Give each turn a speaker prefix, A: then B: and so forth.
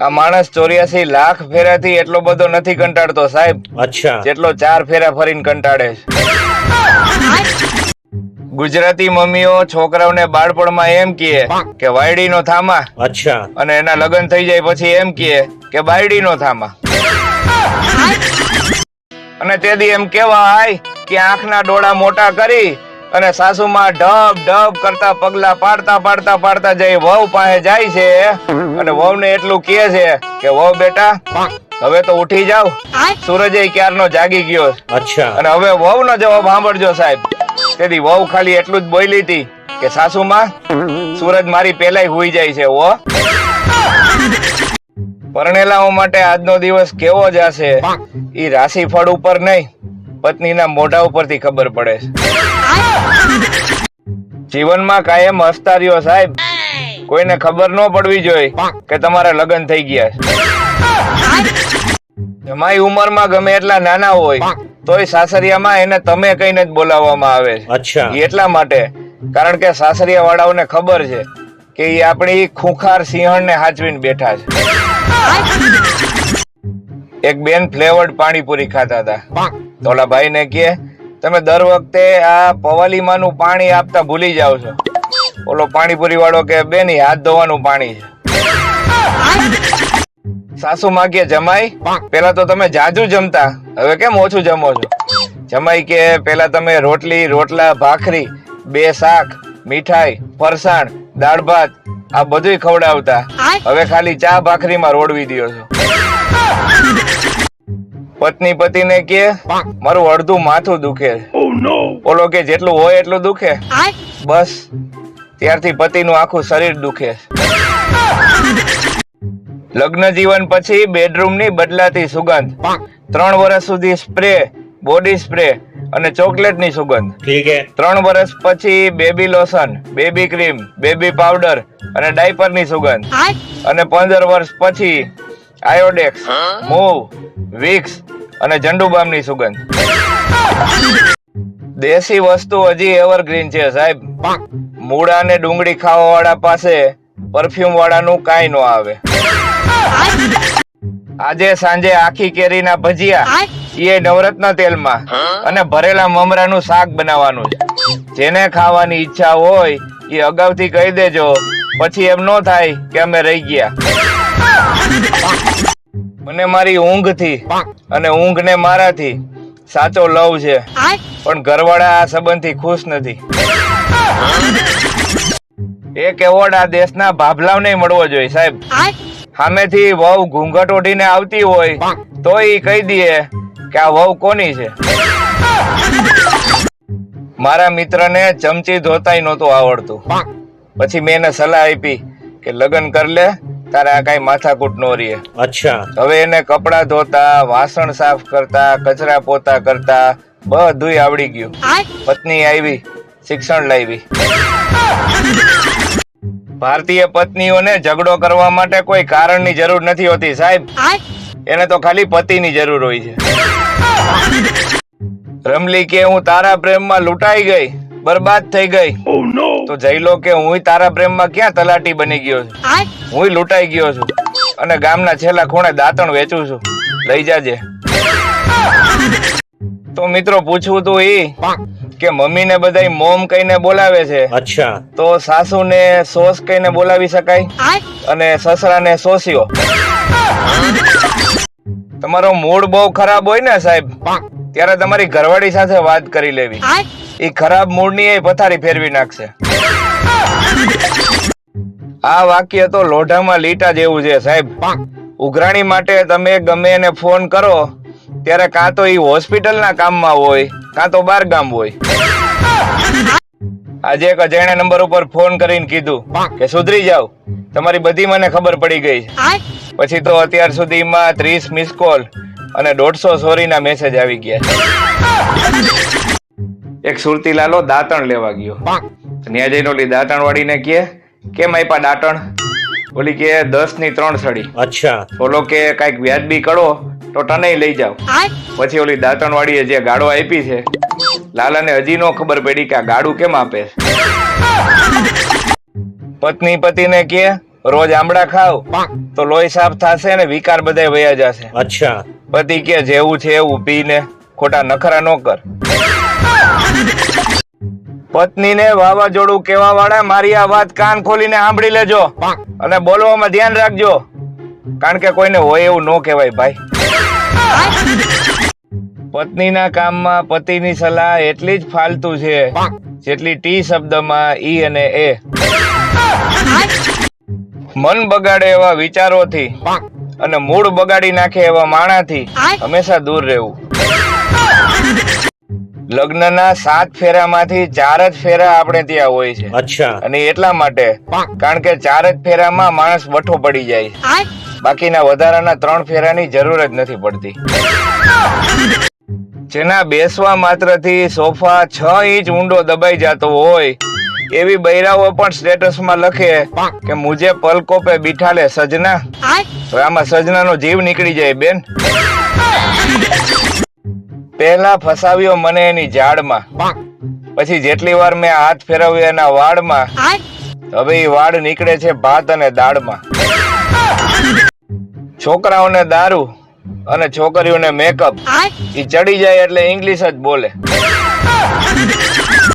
A: આ માણસ ચોર્યાસી લાખ ફેરાથી એટલો બધો નથી કંટાળતો સાહેબ.
B: અચ્છા.
A: જેટલો ચાર ફેરા ફરીને કંટાળે છે. ગુજરાતી મમ્મીઓ છોકરાઓને બાળપણમાં એમ કહે કે વાયડીનો થામા.
B: અચ્છા.
A: અને એના લગ્ન થઈ જાય પછી એમ કહે કે બાયડીનો થામા. અને તેથી એમ કેવા આય કે આંખના ડોળા મોટા કરી અને સાસુમાં ઢબ ઢબ કરતા પગલા પાડતા પાડતા પાડતા જઈ વહુ પાસે જાય છે. અને વહુને એટલું કહે છે કે વહુ બેટા હવે તો ઉઠી જાવ. સૂરજ ક્યારનો જાગી ગયો
B: અચ્છા.
A: અને હવે વહુ નો જવાબ સાંભળજો સાહેબ. તેથી વહુ ખાલી એટલું જ બોલી હતી કે સાસુમાં સૂરજ મારી પેલાય હોઈ જાય છે ઓ પરણેલાઓ માટે આજનો દિવસ કેવો જશે ઈ રાશિફળ ઉપર નહીં. પત્નીના મોઢા ઉપરથી ખબર પડે છે. જીવનમાં કાયમ હસતા રહ્યો સાહેબ. કોઈને ખબર ન પડવી જોઈએ કે તમારા લગ્ન થઈ ગયા છે. ઉંમરમાં ગમે એટલા નાના હોય તોય સાસરિયામાં એને તમે કહીને જ બોલાવવામાં આવે છે. એટલા માટે કારણ કે સાસરિયા વાળાઓને ખબર છે કે એ આપણી ખુખાર સિંહણને હાચવીને બેઠા છે. એક બેન ફ્લેવર્ડ પાણીપુરી ખાતા હતા. તો ઓલા ભાઈ ને કે તમે દર વખતે આ પવાલીમાનું પાણી આપતા ભૂલી જાવ છો. ઓલો પાણીપુરી વાળો કે બેનની હાથ ધોવાનું પાણી છે. સાસુ માં કે જમાઈ પેલા તો તમે જાજુ જમતા હવે કેમ ઓછું જમો છો? જમાઈ કે પેલા તમે રોટલી રોટલા ભાખરી બે શાક મીઠાઈ ફરસાણ દાળ ભાત આ બધુંય ખવડાવતા હવે ખાલી ચા ભાખરીમાં રોડવી દ્યો છો. પત્ની પતિને કે મારું અડધું માથું દુખે. ઓલો કે જેટલું હોય એટલું દુખે. બસ. ત્યારથી પતિનું આખું શરીર દુખે. લગ્ન જીવન પછી બેડરૂમની બદલાતી સુગંધ. ત્રણ વર્ષ સુધી સ્પ્રે બોડી સ્પ્રે અને ચોકલેટની સુગંધ ત્રણ વર્ષ પછી baby lotion baby cream baby powder અને ડાયપરની સુગંધ અને પંદર વર્ષ પછી આયોડેક્સ. મૂવ. વિક્સ અને ઝંડુબામની સુગંધ. દેશી વસ્તુ હજી એવરગ્રીન છે, સાહેબ. મૂળા અને ડુંગળી ખાવા વાળા પાસે પરફ્યુમ વાળાનું કાંઈ ન આવે. આજે સાંજે આખી કેરીના ભજીયા એ નવરત્ન તેલમાં અને ભરેલા મમરાનું શાક બનાવવાનું જેને ખાવાની ઈચ્છા હોય એ અગાઉથી કહી દેજો, પછી એમ ન થાય કે અમે રહી ગયા. મને મારી ઊંઘથી અને ઊંઘને મારાથી સાચો લવ છે. પણ ઘરવાળા આ સંબંધથી ખુશ નથી. એક એવોર્ડ આ દેશના ભાભલાવને મળવો જોઈએ સાહેબ. સામેથી વહુ ઘૂંઘટ ઓઢીને આવતી હોય તો એ કહી દઈએ કે આ વહુ કોની છે? મારા મિત્રને ચમચી ધોતાય નહોતું આવડતું. પછી મેં એને સલાહ આપી કે લગ્ન કરી લે તારે આ કઈ માથાકૂટ નો રહે.
B: અચ્છા.
A: હવે એને કપડા ધોતા વાસણ સાફ કરતા કચરા પોતા કરતા બધું આવડી ગયું. પત્ની આવી શિક્ષણ લાવી. ભારતીય પત્નીઓને ઝઘડો કરવા માટે કોઈ કારણની જરૂર નથી હોતી સાહેબ. એને તો ખાલી પતિની જરૂર હોય છે. રમલી કે હું તારા પ્રેમમાં લૂંટાઈ ગઈ? બરબાદ થઈ ગઈ. તો જઈ લો કે હું તારા પ્રેમમાં ક્યાં તલાટી બની ગયો છું? હું લૂંટાઈ ગયો છું અને ગામના છેલ્લા ખૂણે દાંતણ વેચું છું. લઈ જાજે. તો મિત્રો પૂછવું તું ઈ કે મમ્મીને બધા મોમ કહીને બોલાવે છે.
B: અચ્છા.
A: તો સાસુને સોસ કહીને બોલાવી શકાય? અને સસરાને સોસ્યો? તમારો મૂડ બહુ ખરાબ હોય ને સાહેબ. ત્યારે તમારી ઘરવાળી સાથે વાત કરી લેવી. એ ખરાબ મૂળની એ પથારી ફેરવી નાખશે. આ વાક્ય તો લોઢામાં લીટા જેવું છે, સાહેબ. ઉઘરાણી માટે તમે ગમે એને ફોન કરો, ત્યારે કાં તો એ હોસ્પિટલના કામમાં હોય, કાં તો બાર ગામ હોય. આજે એક અજાણ્યા નંબર ઉપર ફોન કરીને કીધું કે, સુધરી જાવ તમારી બધી મને ખબર પડી ગઈ પછી તો અત્યાર સુધીમાં ત્રીસ મિસ કોલ અને દોઢસો સોરીના મેસેજ આવી ગયા એક સુરતી લાલો દાંતણ લેવા ગયો. ત્યાં જઈને ઓલી દાંતણ વાળીને કે કેમ આપ્યા દાંતણ? ઓલી કે દસની ત્રણ સડી
B: અચ્છા.
A: ઓલો કે કંઈક વ્યાજબી કરો તો તને લઈ જાવ પછી ઓલી દાંતણ વાળીએ જે ગાડો આપી છે લાલાને હજી નો ખબર પડી કે આ ગાડું કેમ આપે છે. પત્ની પતિને કે રોજ આમળા ખાવ તો લોહી સાફ થશે ને વિકાર બધા વયા જશે.
B: અચ્છા.
A: પતિ કે જેવું છે એવું પીને ખોટા નખરા ન કર. પત્નીને વાવાઝોડું કેવા વાળા મારી આ વાત કાન ખોલીને સાંભળી લેજો. અને બોલવામાં ધ્યાન રાખજો. કારણ કે કોઈને હોય એવું ન કહેવાય ભાઈ. પત્નીના કામમાં પતિની સલાહ એટલી જ ફાલતુ છે જેટલી ટી શબ્દમાં ઈ અને એ. મન બગાડે એવા વિચારોથી અને મૂડ બગાડી નાખે એવા માણાથી હંમેશા દૂર રહેવું. લગ્નના સાત ફેરામાંથી ચાર જ ફેરા આપણે ત્યાં હોય છે.
B: અચ્છા.
A: અને એટલા માટે કારણ કે ચાર જ ફેરામાં માણસ બઠો પડી જાય બાકીના વધારાના ત્રણ ફેરાની જરૂર જ નથી પડતી. જેના બેસવા માત્રથી સોફા છ ઇંચ ઊંડો દબાઈ જતો હોય એવી બૈરાઓ પણ સ્ટેટસમાં લખે કે મુજે પલકો પે બિઠાલે સજના. હવે આમાં સજનાનો જીવ નીકળી જાય બેન. પહેલા ફસાવ્યો મને એની ઝાડમાં. પછી જેટલી વાર મેં હાથ ફેરવ્યો એના વાળમાં હવે એ વાળ નીકળે છે ભાત અને દાળમાં. છોકરાઓને દારૂ અને છોકરીઓને મેકઅપ ઈ ચડી જાય એટલે ઇંગ્લિશ જ બોલે.